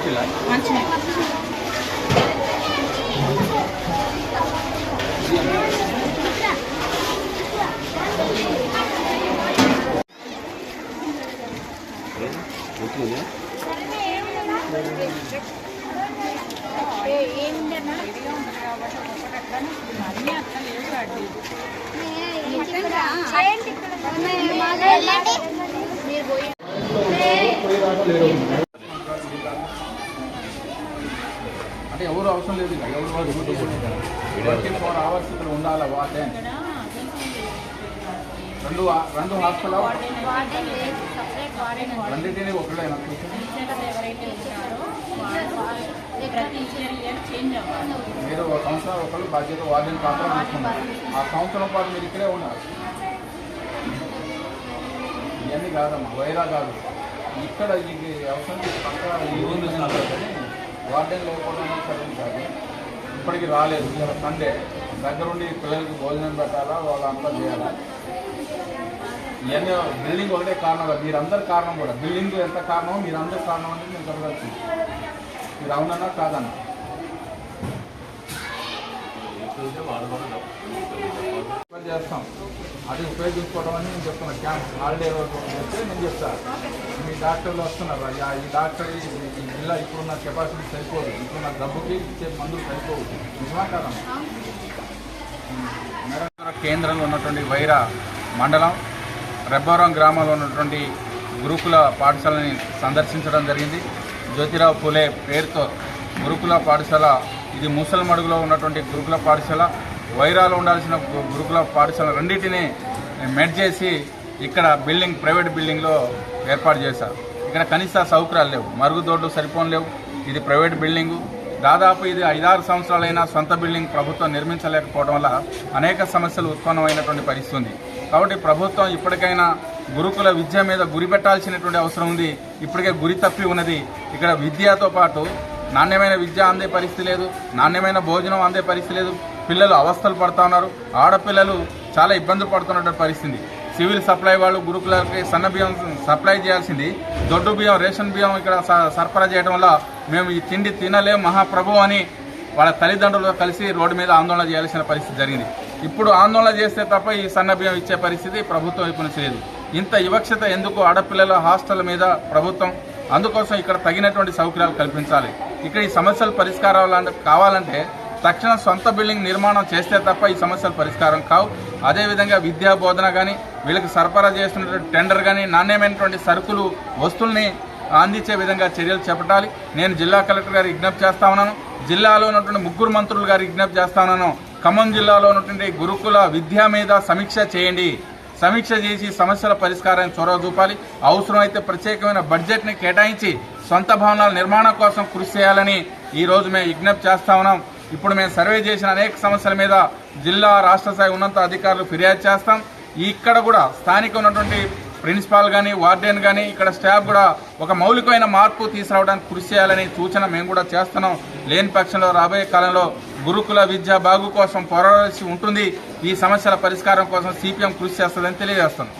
మంచిలా మంచిగా మీరు పోయి అంటే ఎవరు అవసరం లేదు ఎవరు ట్వంటీ ఫోర్ అవర్స్ ఇక్కడ ఉండాలి వాటే రెండు రెండు హాస్టల్. రెండింటిని అవ్వాలి మీరు ఒక సంవత్సరం ఒకళ్ళు బాధ్యత వార్డెన్ తీసుకున్నారు. ఆ సంవత్సరం పాటు మీరు ఇక్కడే ఉన్నారు. ఇవన్నీ కాదమ్మా వైరా కాదు. ఇక్కడ ఇది అవసరం పక్క ఈ ఊరు గార్డెన్ లోపల అనేది కాదు. ఇప్పటికి రాలేదు. ఇవాళ సండే. దగ్గరుండి పిల్లలకి భోజనం పెట్టాలా? వాళ్ళంతా చేయాలా? ఇవన్నీ బిల్డింగ్ ఒకటే కారణం కాదు. మీరందరు కారణం కూడా. బిల్డింగ్ ఎంత కారణమో మీరందరు కారణం అనేది మేము చెప్పగలుగుతాం మీరు అవునన్నా కాదన్నా? చేస్తాం? అది ఉపయోగించుకోవడం అని నేను చెప్తున్నా. క్యాంప్ హాలిడే వరకు చెప్తే నేను చెప్తాను. డాక్టర్లు వస్తున్నారు. అయ్యా ఈ డాక్టర్ ఈ జిల్లా ఇప్పుడున్న కెపాసిటీ సరిపోదు. ఇప్పుడున్న డబ్బుకి ఇచ్చే మందులు సరిపోవు. నిజమా కాదమ్మా? మేడం కేంద్రంలో ఉన్నటువంటి వైరా మండలం రెబ్బవరం గ్రామంలో ఉన్నటువంటి గురుకుల పాఠశాలని సందర్శించడం జరిగింది. జ్యోతిరావు ఫులే పేరుతో గురుకుల పాఠశాల ఇది ముసల్మడుగులో ఉన్నటువంటి గురుకుల పాఠశాల. వైరాలో ఉండాల్సిన గురుకుల పాఠశాల రెండింటిని మెడ్ చేసి ఇక్కడ బిల్డింగ్ ప్రైవేట్ బిల్డింగ్లో ఏర్పాటు చేశారు ఇక్కడ కనీస సౌకర్యాలు లేవు. మరుగుదొడ్లు సరిపోని లేవు. ఇది ప్రైవేట్ బిల్డింగు. దాదాపు ఇది ఐదారు సంవత్సరాలైనా సొంత బిల్డింగ్ ప్రభుత్వం నిర్మించలేకపోవడం వల్ల అనేక సమస్యలు ఉత్పన్నమైనటువంటి పరిస్థితి ఉంది. కాబట్టి ప్రభుత్వం ఇప్పటికైనా గురుకుల విద్య మీద గురి పెట్టాల్సినటువంటి అవసరం ఉంది. ఇప్పటికే గురి తప్పి ఉన్నది. ఇక్కడ విద్యతో పాటు నాణ్యమైన విద్య అందే పరిస్థితి లేదు. నాణ్యమైన భోజనం అందే పరిస్థితి లేదు. పిల్లలు అవస్థలు పడుతూ ఉన్నారు ఆడపిల్లలు చాలా ఇబ్బందులు పడుతున్నటువంటి పరిస్థితి సివిల్ సప్లై వాళ్ళు గురుకులకి సన్న బియ్యం సప్లై చేయాల్సింది. దొడ్డు బియ్యం రేషన్ బియ్యం ఇక్కడ స- సరఫరా చేయడం వల్ల మేము ఈ తిండి తినలేం మహాప్రభు అని వాళ్ళ తల్లిదండ్రులతో కలిసి రోడ్డు మీద ఆందోళన చేయాల్సిన పరిస్థితి జరిగింది. ఇప్పుడు ఆందోళన చేస్తే తప్ప ఈ సన్న బియ్యం ఇచ్చే పరిస్థితి ప్రభుత్వం వైపు నుంచి లేదు. ఇంత వివక్షత ఎందుకు ఆడపిల్లల హాస్టల్ మీద ప్రభుత్వం? అందుకోసం ఇక్కడ తగినటువంటి సౌకర్యాలు కల్పించాలి. ఇక్కడ ఈ సమస్యలు పరిష్కారం కావాలంటే తక్షణ సొంత బిల్డింగ్ నిర్మాణం చేస్తే తప్ప ఈ సమస్యలు పరిష్కారం కావు. అదేవిధంగా విద్యా బోధన కానీ వీళ్ళకి సరఫరా చేస్తున్నటువంటి టెండర్ కానీ నాణ్యమైనటువంటి సరుకులు వస్తువుల్ని అందించే విధంగా చర్యలు చేపట్టాలి. నేను జిల్లా కలెక్టర్ గారు విజ్ఞప్తి చేస్తా ఉన్నాను. జిల్లాలో ఉన్నటువంటి ముగ్గురు మంత్రులు గారు విజ్ఞప్తి చేస్తా ఉన్నాను. ఖమ్మం జిల్లాలో ఉన్నటువంటి గురుకుల విద్య మీద సమీక్ష చేయండి. సమీక్ష చేసి సమస్యల పరిష్కారాన్ని చొరవ చూపాలి. అవసరమైతే ప్రత్యేకమైన బడ్జెట్ని కేటాయించి సొంత భవనాల నిర్మాణం కోసం కృషి చేయాలని ఈ రోజు మేము విజ్ఞప్తి చేస్తా ఉన్నాం. ఇప్పుడు మేము సర్వే చేసిన అనేక సమస్యల మీద జిల్లా రాష్ట్ర స్థాయి ఉన్నత అధికారులు ఫిర్యాదు చేస్తాం. ఇక్కడ కూడా స్థానిక ఉన్నటువంటి ప్రిన్సిపాల్ కానీ వార్డెన్ కానీ ఇక్కడ స్టాఫ్ కూడా ఒక మౌలికమైన మార్పు తీసుకురావడానికి కృషి చేయాలని సూచన మేము కూడా చేస్తున్నాం. లేని పక్షంలో రాబోయే కాలంలో గురుకుల విద్య బాగు కోసం పోరాడాల్సి ఉంటుంది. ఈ సమస్యల పరిష్కారం కోసం సిపిఎం కృషి చేస్తుందని తెలియజేస్తున్నాం.